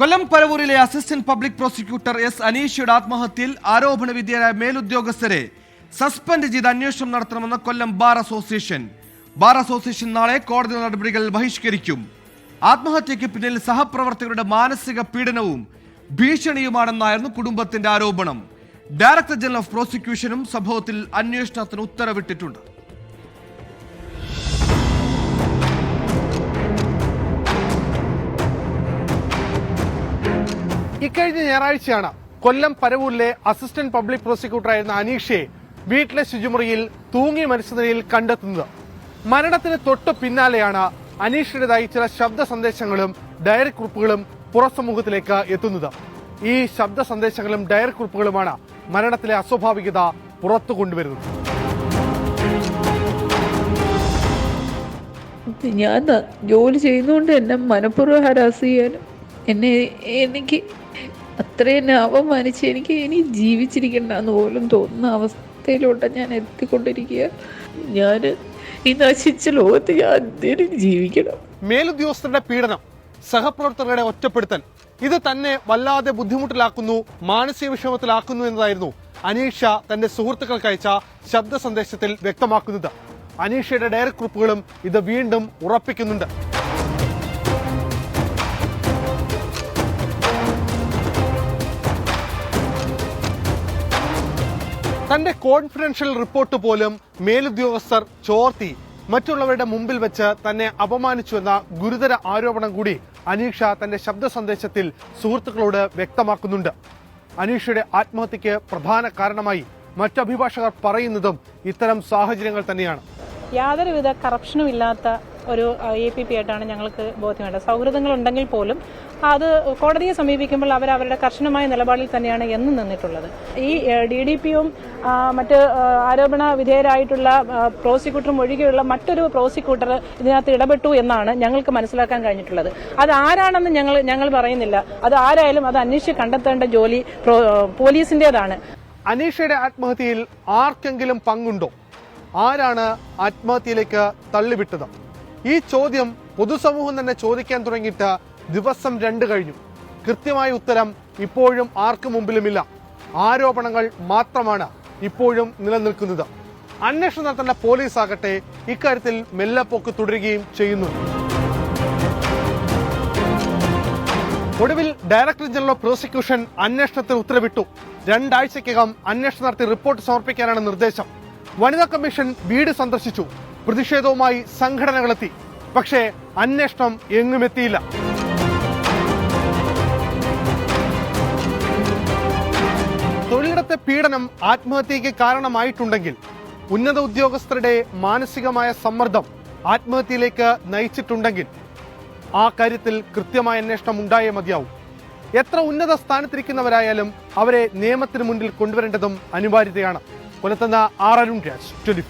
കൊല്ലം പരവൂരിലെ assistant public prosecutor S അനീഷയുടെ ആത്മഹത്യയിൽ ആരോപണ വിധേയരായ മേലുദ്യോഗസ്ഥരെ സസ്പെൻഡ് ചെയ്ത് അന്വേഷണം നടത്തണമെന്ന് Kollam bar association. Bar association നാളെ കോടതി നടപടികൾ ബഹിഷ്കരിക്കും. ആത്മഹത്യയ്ക്ക് പിന്നിൽ സഹപ്രവർത്തകരുടെ മാനസിക പീഡനവും ഭീഷണിയുമാണെന്നായിരുന്നു കുടുംബത്തിന്റെ ആരോപണം. ഡയറക്ടർ ജനറൽ ഓഫ് പ്രോസിക്യൂഷനും സംഭവത്തിൽ അന്വേഷണത്തിന് ഉത്തരവിട്ടിട്ടുണ്ട്. ഇക്കഴിഞ്ഞ ഞായറാഴ്ചയാണ് കൊല്ലം പരവൂരിലെ അസിസ്റ്റന്റ് പബ്ലിക് പ്രോസിക്യൂട്ടറായിരുന്ന അനീഷയെ വീട്ടിലെ ശുചിമുറിയിൽ തൂങ്ങി മരിച്ച നിലയിൽ കണ്ടെത്തുന്നത്. മരണത്തിന് തൊട്ടു പിന്നാലെയാണ് അനീഷയുടേതായി ചില ശബ്ദ സന്ദേശങ്ങളും ഡയറി കുറിപ്പുകളും പുറസമൂഹത്തിലേക്ക് എത്തുന്നത്. ഈ ശബ്ദ സന്ദേശങ്ങളും ഡയറി കുറിപ്പുകളുമാണ് മരണത്തിലെ അസ്വാഭാവികത പുറത്തു കൊണ്ടുവരുന്നത്. ഞാൻ ജോലി ചെയ്യുന്നതുകൊണ്ട് എന്നെ മനഃപൂർവം ഹരാസ് ചെയ്യാനും എന്നെ എനിക്ക് അത്രയും അപമാനിച്ച് എനിക്ക് ഇനി ജീവിച്ചിരിക്കണ്ട എന്ന് പോലും തോന്നുന്ന അവസ്ഥയിലോട്ട് ഞാൻ എത്തിക്കൊണ്ടിരിക്കുക ഞാൻ ഈ നശിച്ച ലോകത്ത് ഞാൻ എന്തിനും ജീവിക്കണം. മേലുദ്യോഗസ്ഥരുടെ പീഡനം സഹപ്രവർത്തകരുടെ ഒറ്റപ്പെടുത്തൽ ഇത് തന്നെ വല്ലാതെ ബുദ്ധിമുട്ടിലാക്കുന്നു മാനസിക വിഷമത്തിലാക്കുന്നു എന്നതായിരുന്നു അനീഷ തന്റെ സുഹൃത്തുക്കൾക്ക് അയച്ച ശബ്ദ സന്ദേശത്തിൽ വ്യക്തമാക്കുന്നത്. അനീഷയുടെ ഡയറക്ട് കുറിപ്പുകളും ഇത് വീണ്ടും ഉറപ്പിക്കുന്നുണ്ട്. തന്റെ കോൺഫിഡൻഷ്യൽ റിപ്പോർട്ട് പോലും മേലുദ്യോഗസ്ഥർ ചോർത്തി. മറ്റുള്ളവരുടെ മുമ്പിൽ വെച്ച് തന്നെ അപമാനിച്ചുവെന്ന ഗുരുതര ആരോപണം കൂടി അനീഷ തന്റെ ശബ്ദ സന്ദേശത്തിൽ സുഹൃത്തുക്കളോട് വ്യക്തമാക്കുന്നുണ്ട്. അനീഷയുടെ ആത്മഹത്യക്ക് പ്രധാന കാരണമായി മറ്റ് അഭിഭാഷകർ പറയുന്നതും ഇത്തരം സാഹചര്യങ്ങൾ തന്നെയാണ്. യാതൊരുവിധ കറപ്ഷനും ഇല്ലാത്ത ഒരു എ പി പി ആയിട്ടാണ് ഞങ്ങൾക്ക് ബോധ്യം സൗഹൃദങ്ങൾ ഉണ്ടെങ്കിൽ പോലും അത് കോടതിയെ സമീപിക്കുമ്പോൾ അവർ അവരുടെ കർശനമായ നിലപാടിൽ തന്നെയാണ് എന്നും നിന്നിട്ടുള്ളത്. ഈ ഡി ഡി പിയും മറ്റ് ആരോപണ വിധേയരായിട്ടുള്ള പ്രോസിക്യൂട്ടറും ഒഴികെയുള്ള മറ്റൊരു പ്രോസിക്യൂട്ടർ ഇതിനകത്ത് ഇടപെട്ടു എന്നാണ് ഞങ്ങൾക്ക് മനസ്സിലാക്കാൻ കഴിഞ്ഞിട്ടുള്ളത്. അത് ആരാണെന്ന് ഞങ്ങൾ ഞങ്ങൾ പറയുന്നില്ല. അത് ആരായാലും അത് അന്വേഷിച്ച് കണ്ടെത്തേണ്ട ജോലി പോലീസിന്റേതാണ്. അനീഷയുടെ ആത്മഹത്യയിൽ ആർക്കെങ്കിലും പങ്കുണ്ടോ? ആരാണ് ആത്മഹത്യയിലേക്ക് തള്ളിവിട്ടത്? ഈ ചോദ്യം പൊതുസമൂഹം തന്നെ ചോദിക്കാൻ തുടങ്ങിയിട്ട് ദിവസം രണ്ട് കഴിഞ്ഞു. കൃത്യമായ ഉത്തരം ഇപ്പോഴും ആർക്കും മുമ്പിലുമില്ല. ആരോപണങ്ങൾ മാത്രമാണ് ഇപ്പോഴും നിലനിൽക്കുന്നത്. അന്വേഷണം നടത്തേണ്ട പോലീസ് ആകട്ടെ ഇക്കാര്യത്തിൽ മെല്ലപ്പോക്ക് തുടരുകയും ചെയ്യുന്നു. ഒടുവിൽ ഡയറക്ടർ ജനറൽ ഓഫ് പ്രോസിക്യൂഷൻ അന്വേഷണത്തിന് ഉത്തരവിട്ടു. രണ്ടാഴ്ചക്കകം അന്വേഷണം നടത്തി റിപ്പോർട്ട് സമർപ്പിക്കാനാണ് നിർദ്ദേശം. വനിതാ കമ്മീഷൻ വീട് സന്ദർശിച്ചു. പ്രതിഷേധവുമായി സംഘടനകളെത്തി. പക്ഷേ അന്വേഷണം എങ്ങുമെത്തിയില്ല തൊഴിലിടത്തെ പീഡനം ആത്മഹത്യയ്ക്ക് കാരണമായിട്ടുണ്ടെങ്കിൽ ഉന്നത ഉദ്യോഗസ്ഥരുടെ മാനസികമായ സമ്മർദ്ദം ആത്മഹത്യയിലേക്ക് നയിച്ചിട്ടുണ്ടെങ്കിൽ ആ കാര്യത്തിൽ കൃത്യമായ അന്വേഷണം ഉണ്ടായേ മതിയാവും. എത്ര ഉന്നത സ്ഥാനത്തിരിക്കുന്നവരായാലും അവരെ നിയമത്തിന് മുന്നിൽ കൊണ്ടുവരേണ്ടതും അനിവാര്യതയാണ്. കൊലത്തുന്ന ആർ അരുൺ രാജ് ട്വന്റി